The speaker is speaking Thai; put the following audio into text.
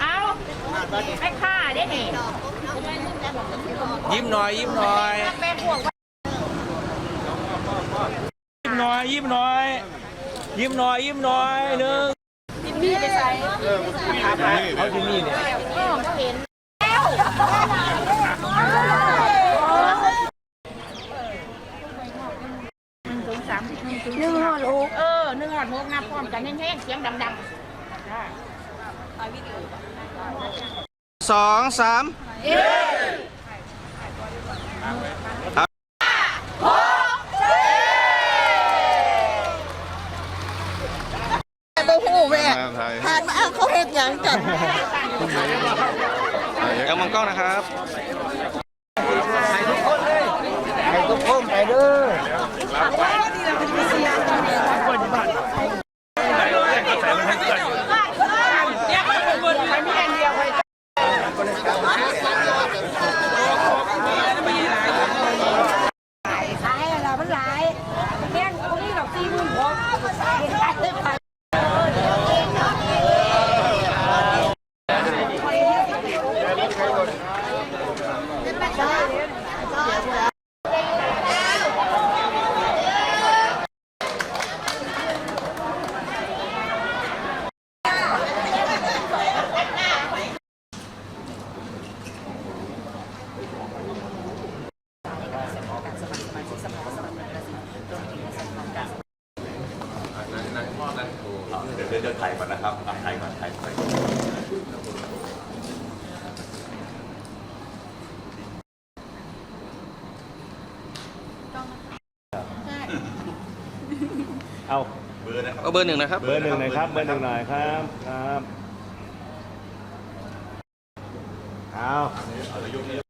เอาไม่ค่าได้นี่ยิ้มหน่อย ยิ้มหน่อย เป็นห่วงยิ้มหน่อย ยิ้มหน่อย ยิ้มหน่อย ยิ้มหน่อยหนึ่งพี่ไปใส่เอาที่นี่เนี่ยเออเห็นหนึ่งสามหนึ่งถึงหนึ่งหอดหกเออหนึ่งหอดหกนับพร้อมกันแห้งๆเสียงดังๆ สองสามบ่ฮู้แม่ถ่ายผ่านมาเอาเขาเฮ็ดหยังกันยังมองกล้องนะครับให้ทุกคนไปเด้อ ขายอะไรมันหลายแม่งพวกนี้ดอกสี่หมื่นหก เอาเอาเบอร์หนึ่งนะครับ เบอร์หนึ่งหน่อยครับ เบอร์หนึ่งหน่อยครับครับเอา